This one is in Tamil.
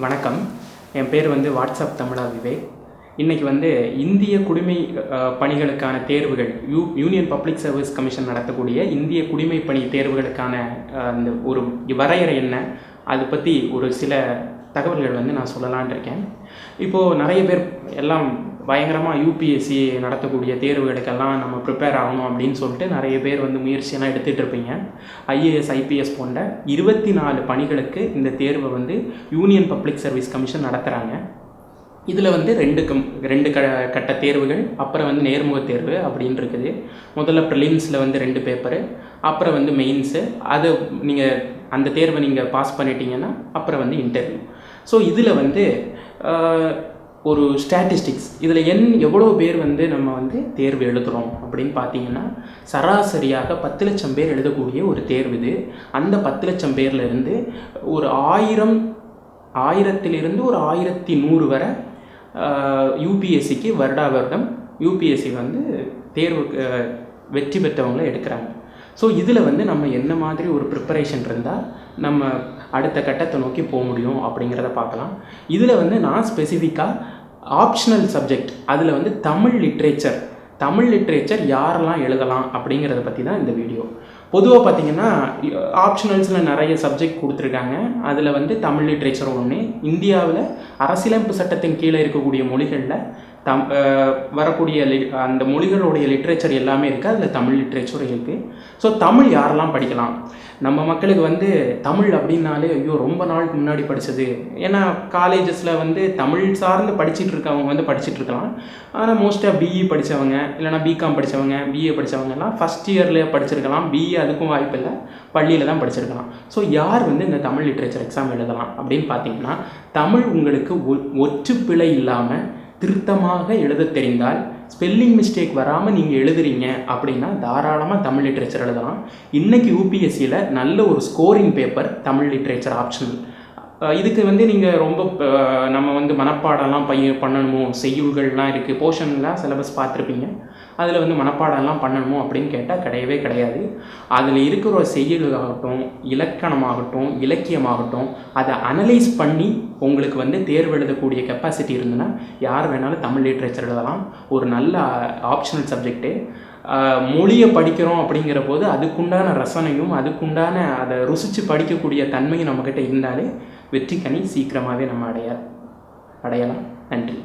வணக்கம். என் பேர் வந்து வாட்ஸ்அப் தமிழா விவேக். இன்றைக்கி வந்து இந்திய குடிமை பணிகளுக்கான தேர்வுகள் U union public service commission நடத்தக்கூடிய இந்திய குடிமை பணி தேர்வுகளுக்கான அந்த ஒரு வரையறை என்ன? அது பற்றி ஒரு சில தகவல்கள் வந்து நான் சொல்லலான் இருக்கேன். இப்போது நிறைய பேர் எல்லாம் பயங்கரமாக யூபிஎஸ்சி நடத்தக்கூடிய தேர்வுகளுக்கெல்லாம் நம்ம ப்ரிப்பேர் ஆகணும் அப்படின்னு சொல்லிட்டு நிறைய பேர் வந்து முயற்சியெல்லாம் எடுத்துகிட்டு இருப்பீங்க. ஐஏஎஸ் ஐபிஎஸ் போன்ற இருபத்தி நாலு பணிகளுக்கு இந்த தேர்வை வந்து யூனியன் பப்ளிக் சர்வீஸ் கமிஷன் நடத்துகிறாங்க இதில் வந்து ரெண்டு கம் ரெண்டு க கட்ட தேர்வுகள் அப்புறம் வந்து நேர்முக தேர்வு அப்படின்னு இருக்குது. முதல்ல ப்ரிலிம்ஸில் வந்து ரெண்டு பேப்பரு அப்புறம் வந்து மெயின்ஸு அதை நீங்கள் அந்த தேர்வை நீங்கள் பாஸ் பண்ணிட்டீங்கன்னா அப்புறம் வந்து இன்டர்வியூ ஸோ இதில் வந்து ஒரு ஸ்டாட்டிஸ்டிக்ஸ் இதில் என் எவ்வளோ பேர் வந்து நம்ம வந்து தேர்வு எழுதுகிறோம் அப்படின்னு பார்த்தீங்கன்னா சராசரியாக பத்து லட்சம் பேர் எழுதக்கூடிய ஒரு தேர்வு இது. அந்த பத்து லட்சம் பேர்லேருந்து ஒரு ஆயிரம் ஆயிரத்திலிருந்து ஒரு ஆயிரத்தி நூறு வரை யூபிஎஸ்சிக்கு வருடா வருடம் யூபிஎஸ்சி வந்து தேர்வுக்கு வெற்றி பெற்றவங்களை எடுக்கிறாங்க. ஸோ இதில் வந்து நம்ம என்ன மாதிரி ஒரு ப்ரிப்பரேஷன் இருந்தால் நம்ம அடுத்த கட்டத்தை நோக்கி போக முடியும் அப்படிங்கிறத பார்க்கலாம். இதில் வந்து நான் ஸ்பெசிஃபிக்காக ஆப்ஷனல் சப்ஜெக்ட் அதில் வந்து தமிழ் லிட்ரேச்சர் தமிழ் லிட்ரேச்சர் யாரெல்லாம் எழுதலாம் அப்படிங்கிறத பற்றி தான் இந்த வீடியோ பொதுவாக பார்த்தீங்கன்னா ஆப்ஷனல்ஸில் நிறைய சப்ஜெக்ட் கொடுத்துருக்காங்க. அதில் வந்து தமிழ் லிட்ரேச்சர் ஒன்று இந்தியாவில் அரசியலமைப்பு சட்டத்தின் கீழே இருக்கக்கூடிய மொழிகளில் தம் வரக்கூடிய லி அந்த மொழிகளுடைய லிட்ரேச்சர் எல்லாமே இருக்குது அதில் தமிழ் லிட்ரேச்சரும் இருக்குது ஸோ தமிழ் யாரெல்லாம் படிக்கலாம்? நம்ம மக்களுக்கு வந்து தமிழ் அப்படின்னாலே ஐயோ ரொம்ப நாளுக்கு முன்னாடி படித்தது ஏன்னா காலேஜஸில் வந்து தமிழ் சார்ந்து படிச்சுட்டு இருக்கவங்க வந்து படிச்சுட்டு இருக்கலாம். ஆனால் மோஸ்ட்டாக பிஇ படித்தவங்க இல்லைனா பிகாம் படித்தவங்க பிஏ படித்தவங்கலாம் ஃபஸ்ட் இயர்லேயே படிச்சிருக்கலாம். பிஏ அதுக்கும் வாய்ப்பு இல்லை. பள்ளியில் தான் படிச்சிருக்கலாம். ஸோ யார் வந்து இந்த தமிழ் லிட்ரேச்சர் எக்ஸாம் எழுதலாம் அப்படின்னு பார்த்தீங்கன்னா தமிழ் உங்களுக்கு ஒ- ஒற்றுப்பிழை இல்லாமல் திருத்தமாக எழுத தெரிந்தால் ஸ்பெல்லிங் மிஸ்டேக் வராமல் நீங்கள் எழுதுறீங்க அப்படின்னா தாராளமாக தமிழ் லிட்ரேச்சர் எழுதலாம். இன்றைக்கி யூபிஎஸ்சியில் நல்ல ஒரு scoring paper Tamil literature optional இதுக்கு வந்து நீங்கள் ரொம்ப நம்ம வந்து மனப்பாடம்லாம் பைய பண்ணணுமோ? செய்யுள்கள்லாம் இருக்குது போர்ஷன்லாம் சிலபஸ் பார்த்துருப்பீங்க. அதில் வந்து மனப்பாடம்லாம் பண்ணணுமோ அப்படின்னு கேட்டால் கிடையவே கிடையாது. அதில் இருக்கிற ஒரு செய்யுளாகட்டும் இலக்கணமாகட்டும் இலக்கியமாகட்டும் அதை அனலைஸ் பண்ணி உங்களுக்கு வந்து தேர்வு எழுதக்கூடிய கெப்பாசிட்டி இருந்ததுன்னா யார் வேணாலும் தமிழ் லிட்ரேச்சர் எழுதலாம். ஒரு நல்ல ஆப்ஷனல் சப்ஜெக்ட்டு மொழியை படிக்கிறோம் அப்படிங்கிற போது அதுக்குண்டான ரசனையும் அதுக்குண்டான அதை ருசித்து படிக்கக்கூடிய தன்மையும் நம்மக்கிட்ட இருந்தாலே வெற்றி கனி சீக்கிரமாகவே நம்ம அடைய அடையலாம். நன்றி.